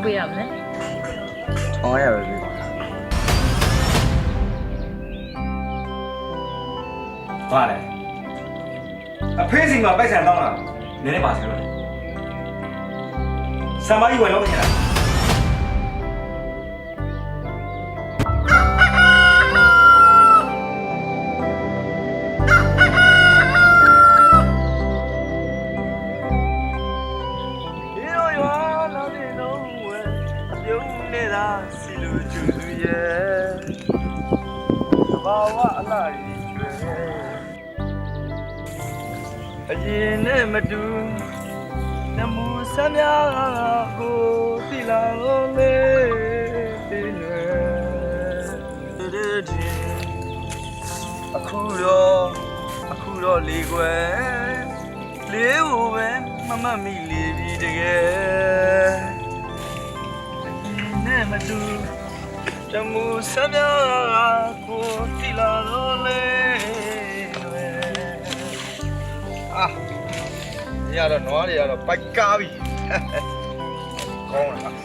လောက်ပေးရမလဲအောင်ရပဲပြီပါလေအဖေးစီမှာပိုက်ဆံတောင်းလာနည်းနည်းပါဆယ်လို့ဆံမကြီးဝင်လို့မရဘူး ရင်နဲ့မတူနမှုဆမ်းများကိုတိလာလုံးလေးဒီနွယ်ဒီအခုတော့အခုတော့လေးကွယ်လေးကိုပဲမမတ်မိလေးပြီတကယ်နဲ့မတူတမှုဆမ်းများကိုတိလာလုံးလေး ရတော့နွားတွေကတော့ပိုက်ကားပြီကောင်းလား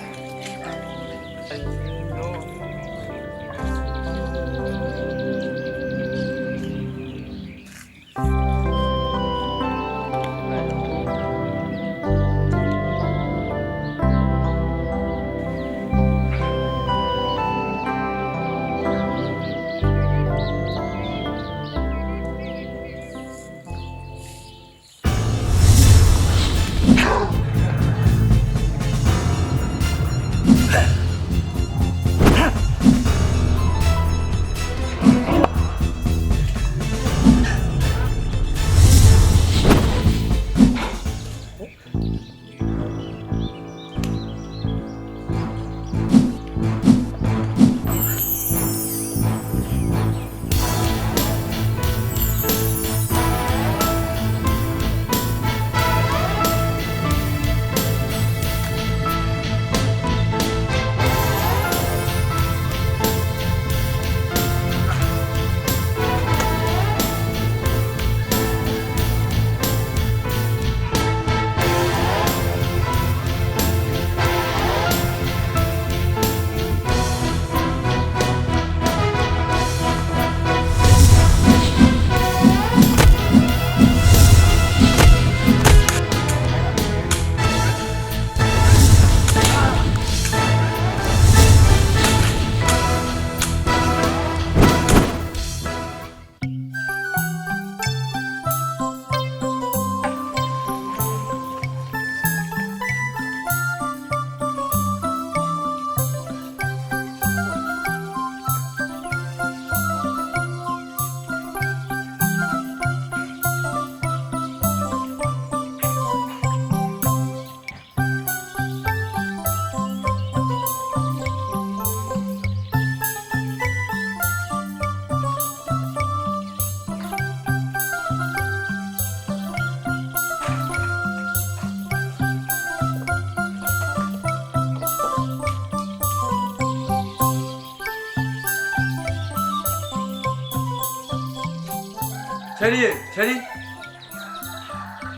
ချယ်ရီချယ်ရီ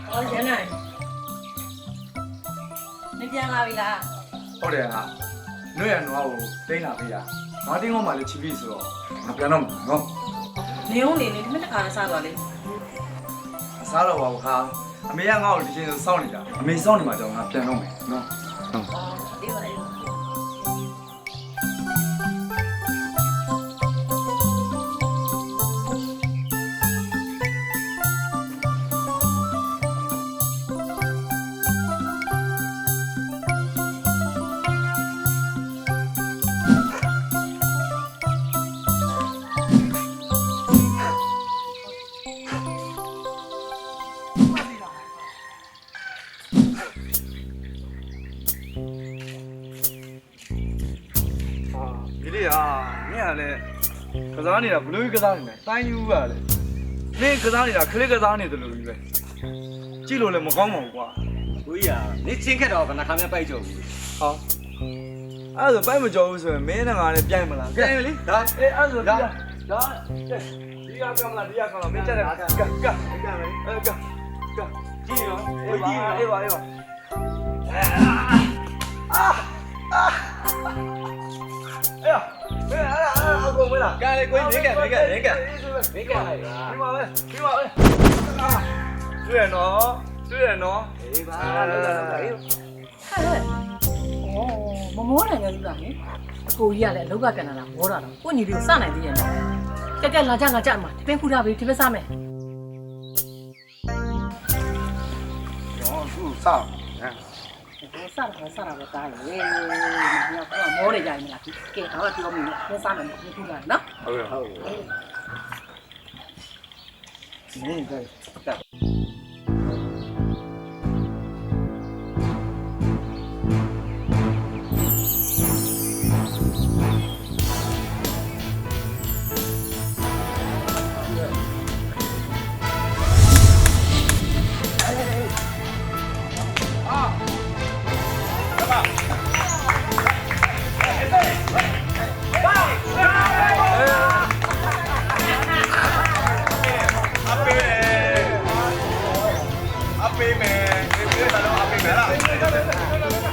ဟောရနိုင်မပြန်လာပြီလားဟုတ်တယ်ဟာနှွေရနွားကိုတင်းလာပေးတာငါတင်းကောင်းမှလည်းချီပြီဆိုတော့ငါပြန်တော့မှာနော်နေုံနေနေဒီမတစ်ခါနဲ့စားသွားလေအစားတော့ပါဘူးခါအမေကငါ့ကိုဒီချင်းစောင့်နေတာအမေစောင့်နေမှာကြောင့်ငါပြန်တော့မယ်နော်ဒီပါ စားနေတာဘလူးကစားနေတယ်တိုင်းယူကလည်းမင်းကစားနေတာခလစ်ကစားနေတယ်လို့ကြီးပဲကြည့်လို့လည်းမကောင်းပါဘူးကွာကိုကြီးကနေချင်းခက်တော့ဘယ်နှခါမှပိုက်ကြုံဘူးဟာအဲ့ဒါဆိုပိုက်မကြောဘူးဆိုရင်မင်းနဲ့ငါလည်းပြိုင်မလားပြိုင်လေဒါအေးအဲ့ဒါဆိုဒါဒါဒီကကမလားဒီကကမလားမင်းချက်တယ်ကကကကကအဲကကကြည့်ရောအေးပါအေးပါအေးပါအာအာအေး မင်းအဲ့ဒါအဲ့ဒါကုန်မလားကဲလေကိုကြီးနေကနေကနေကနေကလိုက်ပါဒီမှာပဲဒီမှာပဲတွေ့ရနော်တွေ့ရနော်အေးပါလောက်တာလောက်တာအေးဟဲ့ဩမမောနိုင်ကြဘူးလားဟင်အကိုကြီးကလည်းအလောက်ကပြန်လာတာမောတာတော့ကိုညီလေးကိုစနိုင်သေးရဲ့နော်ကဲကဲလာကြလာကြမှာတပင်းခူတာပြီတပင်းစားမယ်တော့သူ့စောင့်ဟမ် ကိုစတာစတာပဲတားရေမင်းကမောနေကြရင်မလားကဲတော့ပြောမိမယ်တပင်းစားမယ်တပင်းခူတာနော်ဟုတ်ဟုတ်နေတယ်တက် 阿飞妹เคยแ到阿飞妹了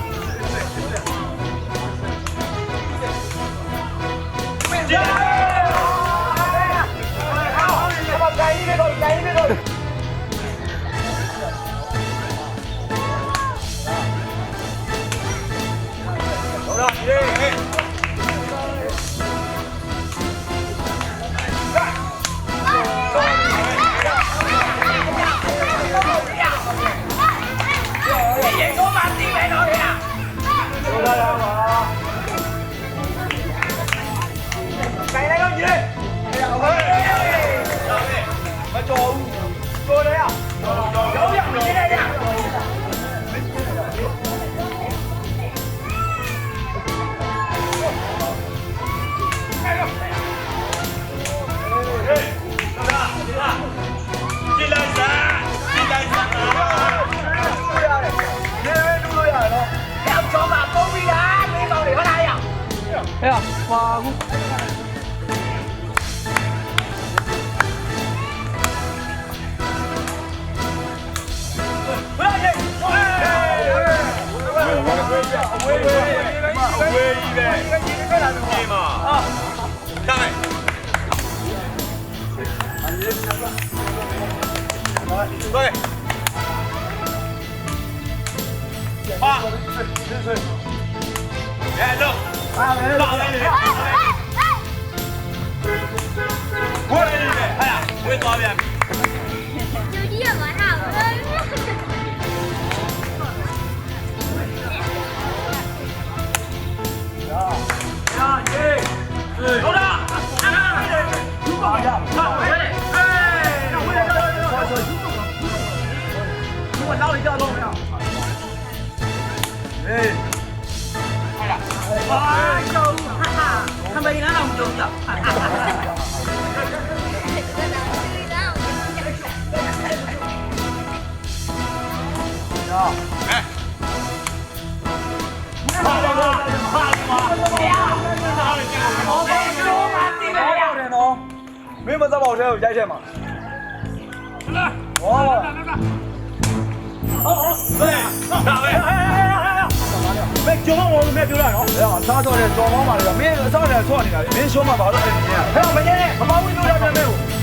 Nè, đâu? Lọ đây này. Qua đây này, hay à? Nguyên to biển. Chú đi ở món nào ơi. Đó. Đó, đi. Đâu đó? À, đây. Chú có gì không? Không, đây. Ê! Đâu đây? Rồi rồi, chú có. Chú còn đau đi chưa luôn. 哇，有哈哈，他们那种有的，哈哈哈哈。မင်းမစပါဘူးတဲ့ကိုရိုက်ချက်မှာလာဟောလာလာဟောဟောဟဲ့ဟဲ့ မင်းကျောင်းမောင်မင်းပြောတာနော်ဟဲ့စားတော့တယ်ကျော်မောင်းပါလေမင်းအစောင့်တယ်ဆော့နေတာမင်းရှုံးမှာဘာလို့အဲ့ဒီနေဟဲ့မင်းနဲ့မမဝင်းပြောတာနဲ့မင်းကို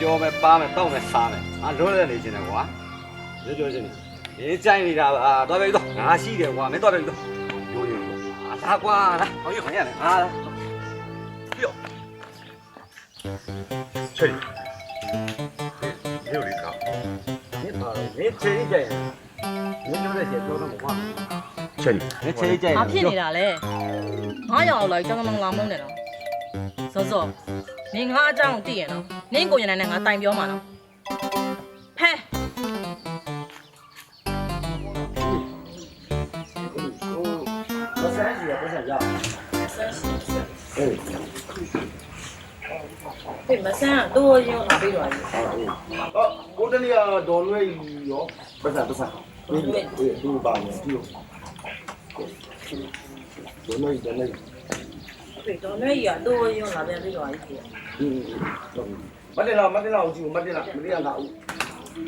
ပြောမယ်ပါမယ်တောက်မယ်စားမယ်ငါလွတ်လပ်နေချင်တယ်ကွာပြောပြောချင်းနေရင်းကြိုင်နေတာပါတော့ပဲတော့ငါရှိတယ်ကွာမင်းတော့ပဲတော့ရိုးရိုးအာလာကွာလာဟောရခရနဲ့အာလာချေမြို့လေးကောင်းမင်းပါတော့မင်းချေးကြိုင်မင်းပြောတဲ့ချက်ပြောတော့မကွာချေမင်းချေးကြိုင်ဘာဖြစ်နေတာလဲငါရောက်လာကြောင်ကြောင်လာမုန်းနေတော့စောစော နင်ငါအကြောင်းကိုသိရနော်နင်ကိုရနိုင်နဲ့ငါတိုင်ပြောမှာနော်ဖဲ我三十，我想要。ဖေမဆန်းကတော့ရောင်းလာပြီးတော့哦，我这里啊，到那里哟。不是不是，你你你把你丢。到那里到那里。水到那也都用那边水装一些。嗯嗯嗯，没得了，没得了，我就没得了，没得了，那我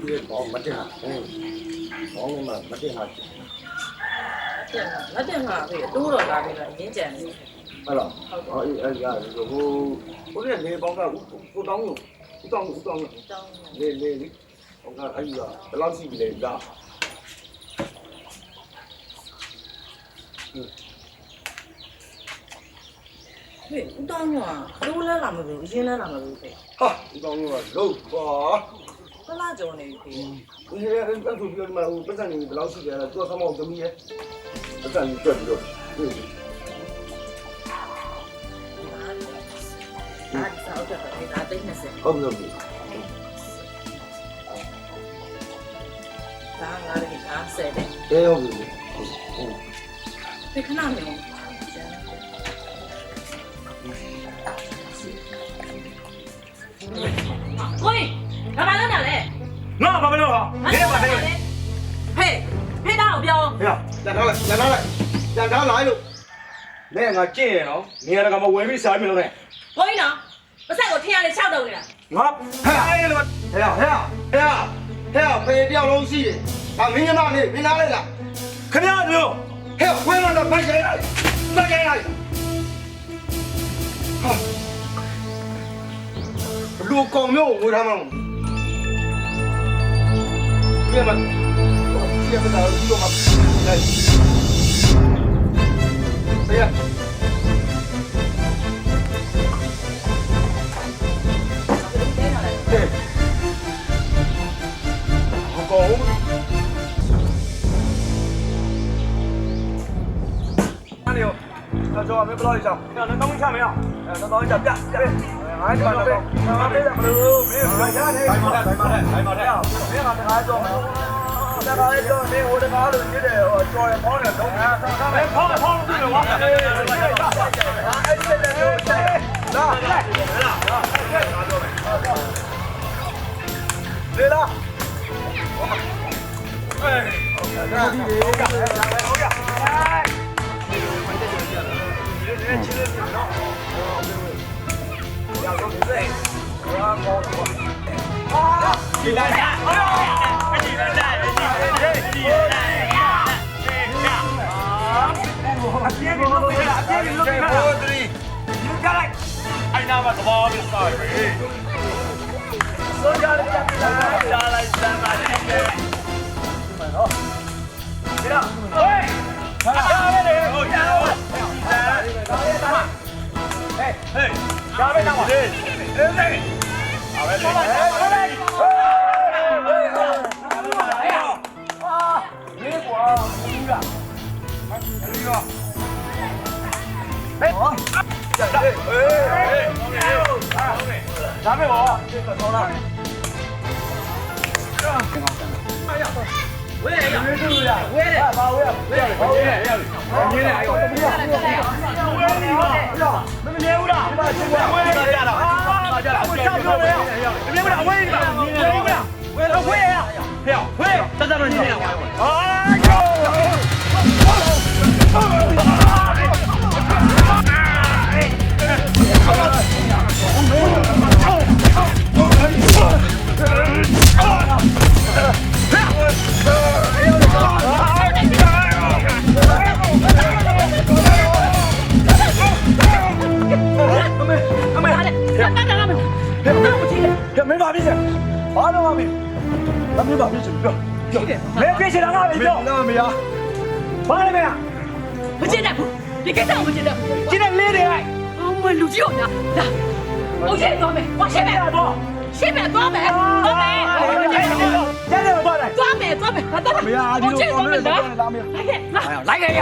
这包没得了，嗯，包我们没得了。电话，那电话费多了那边了，民间的。ဟုတ်လားအော်အေးအေးရဟိုဟိုတဲ့လေပေါက်ကကိုတောင်းလို့ကိုတောင်းကိုတောင်းလေလေပေါက်ကအဲ့ဒီကဘယ်လောက်ရှိပြီလဲကြာဟင်း ဖေဦးတောင်းရောတိုးလဲလာမလို့အရင်လဲလာမလို့ဖေဟာကိုတောင်းလို့လို့ပါခလာကြောနေဖေဒီရဲအဲ့ဒါဆိုပြီးတော့မှဟိုပတ်စံနေဘယ်လောက်ရှိကြလဲသူကဆမောင်းသမီးရဲ့ပတ်စံကြီးတွက်ပြီးတော့ဒါစောက်တော့ဖေဒါသိနေစဟုတ်ပြီဟုတ်ပြီဒါငါလည်းဒါဆယ်တယ်အဲဟုတ်ပြီဖေခဏမျိုး ကိုင်းဘာမှလုပ်နေလဲငါဘာမလို့ဟာမလုပ်ပါနဲ့ဟေးဖေးတော့ပြောဟဲ့ပြန်ထားလိုက်ပြန်ထားလိုက်ပြန်ထားလိုက်လို့လဲငါကြည့်ရနော်နေရာကမဝယ်ပြီးစားမလို့နဲ့ကိုင်းနော်ပစက်ကိုထင်းရလေး၆တုံးနေတာငါဟဲ့အဲ့လိုဟဲ့ဟဲ့ဟဲ့ဟဲ့ဖေတယောက်လုံးရှိတယ်ဟာမင်းညမလေးမင်းသားလိုက်လားခင်ဗျားတို့ဟဲ့ဝဲလာတော့ဖိုက်ခိုင်းလိုက်ဖိုက်ခိုင်းလိုက်ဟာ လူကောင်မျိုးငိုထားမလို့ပြန်မပြန်မသာဘူးတော့မလိုက်ဆရာ gold. Ăn nhiều. Cho cho mấy cái lo đi chồng. Nó nóng chả mấy không? Nó nóng chả chả chả. ဘာမှမလုပ်ဘူးဘာမှမလုပ်ဘူးမင်းဘာရတယ်ဘာမှမလုပ်ဘူးဘာမှမလုပ်ဘူးမင်းကတကားကြောက်တကားလေးတော့နေဟိုတကားလိုညစ်တယ်ဟောကျော်ရမောင်းတယ်တော့ဟာဆောင်းဆောင်းပဲဖောင်းဖောင်းလို့ပြတယ်ဝါအဲ့ဒီ 下面我这个走了。哎呀， ဝဲရဝဲရဘာဝဲရဝဲရဝဲရငင်းနေအရောဝဲရဝဲရမမနေဘူးလားဘာချူဝဲဝဲရကြတာဟာကြတာဝဲချောက်ပြောရမနေဘူးလားဝဲရငင်းနေဘူးလားဝဲရဝဲရဟဲ့ဝဲတတ်တော်နေနေဟာကျော်အာ ပြောနာမရဘာလဲမင်းမကျင်တတ်ဘူးဒီကိစ္စကိုမကျင်တတ်ဘူးကျင်းတဲ့လေးတွေလိုက်အော်မလူကြီးအောင်လားလာအိုးရှင်းသွားမယ်ဝါရှင်းမယ်တော့ရှင်းမယ်သွားမယ်သွားမယ်ကျန်တယ်တော့လိုက်သွားမယ်သွားမယ်ဟာသွားမရဒီလိုကောင်းတယ်လားလာမရလိုက်ခဲ့လာလိုက်ခဲ့ရ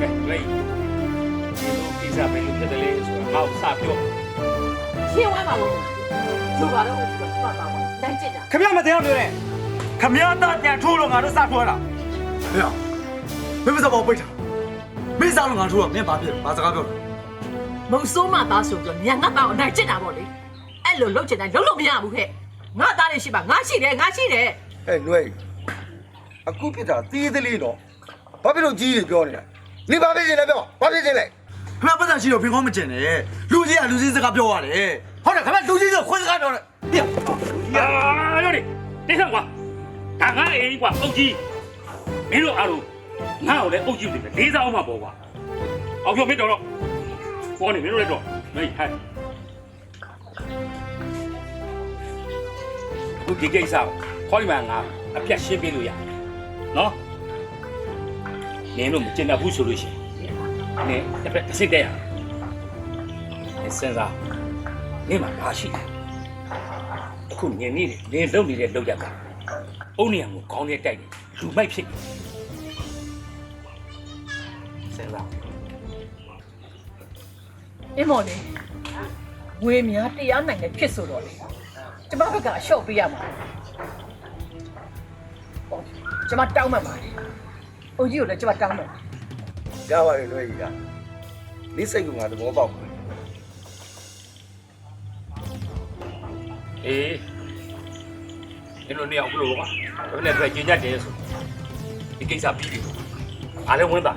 ကဲလေဒီလိုကိစ္စပဲလို့ဖြစ်တယ်လေဆိုတာငါ့ကိုစပြောရှင်းဝမ်းပါလို့သူ့ဘာလို့ပတ်ပါပါ နိုင်ကျင်တာခမရမတရားပြောနဲ့ခမရတာတန်ထိုးလို့ငါတို့စထိုးတာမရမင်းမစပါပိတ်တာမင်းစားလို့ငါထိုးတာမင်းဘာဖြစ်ဘာစကားပြောမုံဆိုးမသားဆိုတော့ညငါသားကိုနိုင်ကျင်တာပေါ့လေအဲ့လိုလုပ်ချင်တိုင်းလုပ်လို့မရဘူးခဲ့ငါသားလေးရှိပါငါရှိတယ်ငါရှိတယ်ဟဲ့လွယ်အခုဖြစ်တာတီးသေးလေးတော့ဘာဖြစ်လို့ကြီးတွေပြောနေတာနေဘာဖြစ်နေလဲပြောဘာဖြစ်နေလဲခမပတ်စံရှိတော့ဖင်ကောင်းမကျင်နဲ့လူကြီးကလူကြီးစကားပြောရတယ်ဟုတ်တယ်ခမလူကြီးကခွန်းစကားပြောတယ်ပြ အာလို့လေတိတ်ဆောင်ကွာဒါငါအိမ်ကွာအုတ်ကြီးမင်းတို့အားလုံးငါ့ကိုလည်းအုတ်ကြီးနေတယ်လေးစားအောင်မှာပေါ့ကွာအောင်ပြောမင်းတော်တော့ပေါ်နေမင်းတို့လည်းတော့မေးဟဲ့ဘုဒီကိစ္စကိုခေါ်ဒီမှာငါအပြတ်ရှင်းပြလို့ရနော်နင်တို့မကျင်တတ်ဘူးဆိုလို့ရှိရင်နင်တစ်ဖက်တစ်စစ်တဲ့ရနင်စဉ်းစားနင်မှာဘာရှိလဲ အခုညနေနေနေလုံနေတဲ့လောက်ရကအုံနေရံကိုခေါင်းနဲ့တိုက်တယ်လူမိုက်ဖြစ်တယ်ဆင်လာအင်းမော်လေဝေများတရားနိုင်တဲ့ဖြစ်ဆိုတော့လေကျမဘက်ကအလျှော့ပေးရမှာဟောကျမတောင်းမှန်ပါတယ်အိုကြီးကိုလည်းကျမတောင်းမှန်ရပါတယ်လွယ်ကြီးကနေစိတ်ကငါသဘောပေါက်တယ် အေးဒီလိုနေအောင်ဘလို့ကွာဒါနဲ့တွေ့ကျင်ကြတယ်ဆိုဒီကိစ္စပြီးပြီအားလည်းဝင်တာ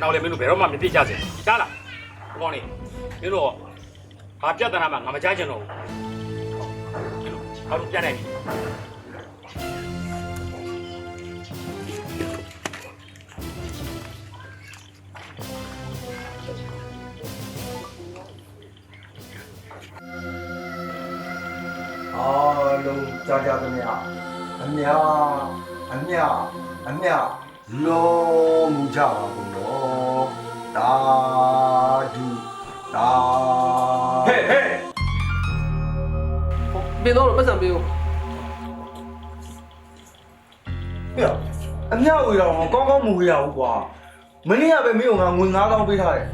တော့လည်းမင်းတို့ဘယ်တော့မှမသိကြစေကြားလားဒီကောင်းလေးမင်းတို့ဘာပြဿနာမှငါမကြားချင်တော့ဘူးဒီလိုအားလုံးပြန်နိုင်ပြီ ကြားကြသမျှအမြအမြအမြလုံးမူကြပါဘုံတော်တာဒူတာဟဲ့ဟဲ့ပေးတော့ပတ်စံပေးဦးပြအမြဝေတော်ကောင်းကောင်းမူရအောင်ကွာမနေ့ကပဲမင်းကငါငွေ9000ပေးထားတယ်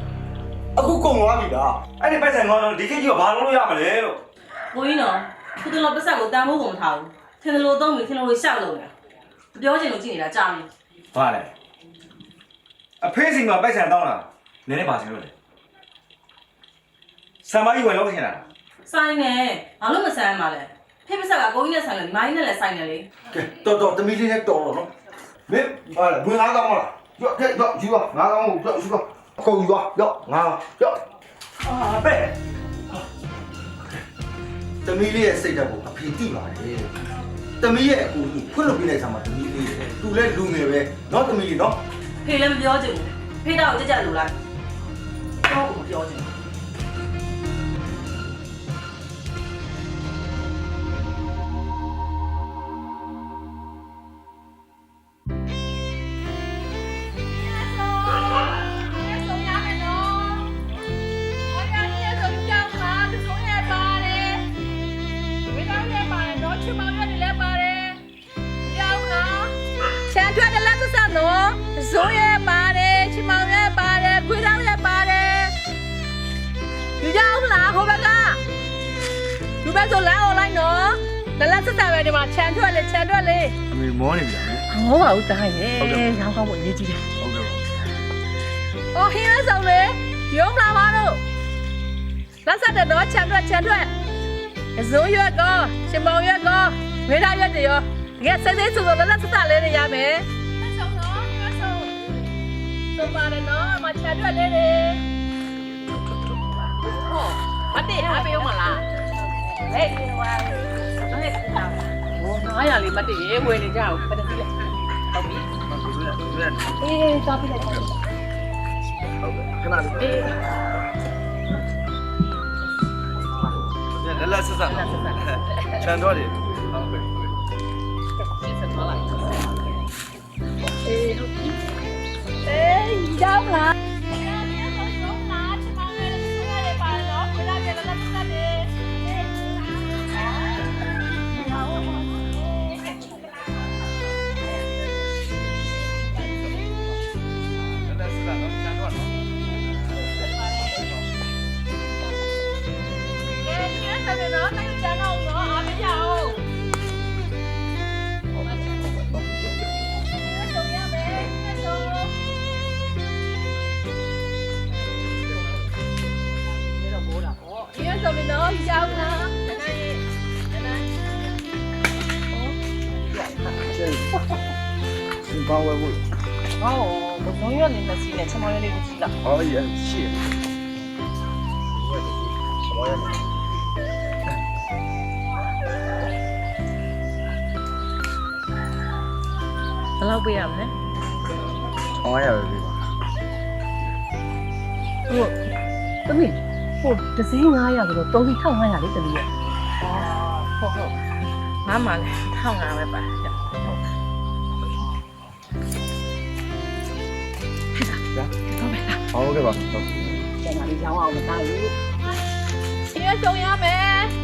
အခုကုန်သွားပြီလားအဲ့ဒီပိုက်ဆံကောင်းတော့ဒီခေတ်ကြီးကဘာလုပ်လို့ရမလဲလို့ကိုကြီးနော် ခုတလောပတ်ဆက်ကိုတန်ဖို့ကုန်မထားဘူးထင်တယ်လို့သုံးပြီးထင်တယ်လို့ရှောက်လို့နေပြောချင်လို့ကြည့်နေတာကြားပြီဘာလဲအဖေးစီမှာပိုက်ဆံတောင်းတာနည်းနည်းပါစင်လို့လေဆံမကြီးဝယ်လို့ခင်လားဆိုင်နေဘာလို့မဆန်းမှာလဲဖေးပတ်ဆက်ကကိုကြီးနဲ့ဆိုင်လို့မိုင်းနဲ့လည်းဆိုင်နေလေကဲတော်တော်တမီလေးနဲ့တော်တော့နော်မင်းဟာလေငွေ9000မလားရော့ကဲရော့ယူပါ9000ကိုရော့ယူပါအကုန်ယူပါရော့9000ရော့အာပဲ တမီလေးရဲ့စိတ်ဓာတ်ကိုအဖေတိပါတယ်တမီရဲ့အကူကြီးဖွင့်လို့ပြလိုက်ဆံမှာတမီလေးရဲ့သူလဲလူငယ်ပဲနော်တမီလေးနော်ဖေးလည်းမပြောချင်ဘူးဖေးတော့ကြကြလို့လိုက်တော့ကိုမပြောချင်ဘူး အော်ဟင်းရဆောင်လေရုံးလာပါတော့လက်ဆက်တဲ့တော့ချန်ထွက်ချန်ထွက်အစိုးရွက်ကောရှင်မောင်ရွက်ကောဝေဒရွက်တွေရောတကယ်စိတ်စိတ်ဆိုတော့လက်ဆက်လေးတွေရမယ်။ဆောင်တော့ဟင်းရဆောင်သုံးပါတယ်နော်မချန်ထွက်လေးတွေဟောမတည့်အားပေးဦးမလားဟဲ့ဟိုဟဲ့900လေးမတည့်ရေဝယ်နေကြအောင်ပတ်တယ်ပြီလေဟုတ်ပြီအေးစားပြီလေခဏလေးအေးလက်လ 跟那里。哎来来吃饭，钱多的，浪费。哎，哎，要不然。 လောက်ပေးရမလဲဟောရပဲပြီပါဟုတ်သမီးဟိုဒဇင်း900ဆိုတော့3ပြီး1500လေးသမီးရဲ့ဟုတ်ဟုတ်ငါမှလည်းထောင်းငါပဲပါဟုတ်ဟုတ်ကဲ့ပါဟုတ်ကျန်တာလေးရောင်းအောင်မသားဘူးဒီရဆုံးရမယ်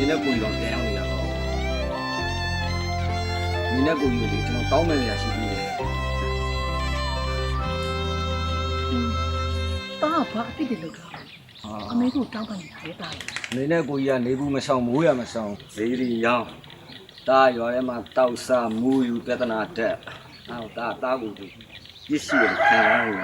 မြင်တဲ့ကိုကြီးတော့ပြန်ရောက်နေတာတော့မြင်တဲ့ကိုကြီးကိုလေကျွန်တော်တောင်းပန်ရရှိပြီးတယ်တာဘာအဖြစ်တွေလုပ်တာဟာအမေကိုတောင်းပန်နေတာလေတာနေနဲ့ကိုကြီးကနေဘူးမဆောင်မိုးရမဆောင်ဒေးရီရောင်းတာရွာထဲမှာတောက်ဆမူယူပြဿနာတက်အော်တာတာကိုဒီပစ္စည်းကိုခံရလို့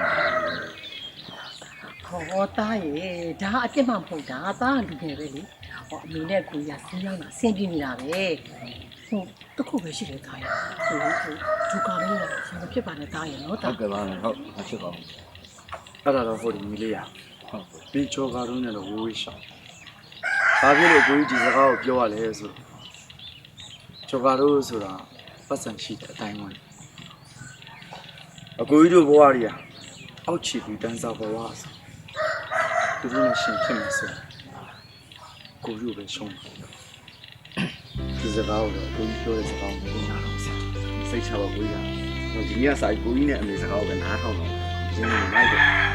ဟောတာရေဒါအပြစ်မှမဟုတ်တာတာလူငယ်ပဲလေ ဟောအမေနဲ့ကိုကြီးကစီးရောက်တာဆင်းပြနေတာပဲဟိုတခုပဲရှိတယ်သားရေဟိုဟိုဒုက္ခလေးတော့ဆင်မဖြစ်ပါနဲ့သားရေနော်ဟုသားတ်ကဲ့ပါဟုတ်မဖြစ်ပါဘူးအဲ့ဒါတော့ဟိုဒီမီလေးရဟုတ်ဒီချောကာတော့နဲ့တော့ဝေးဝေးရှောင်းဘာဖြစ်လို့ကိုကြီးဒီစကားကိုပြောရလဲဆိုချောကာတော့ဆိုတာပတ်စံရှိတဲ့အတိုင်းဝင်အကိုကြီးတို့ဘဝကြီးอ่ะအောက်ချီပြီးတန်းစားဘဝဆိုသူတို့နဲ့ရှင်ဖြစ်မယ်ဆိုကို ကြီးကိုပဲရှုံးတယ်ဒီစကားကိုတော့ကိုကြီးပြောတဲ့စကားကိုကိုနားတော့စားစိတ်ချပါကိုကြီးကဒီနေ့ကစာကိုကြီးနဲ့အမေစကားကိုပဲနားထောင်တော့ဒီနေ့မိုက်တယ်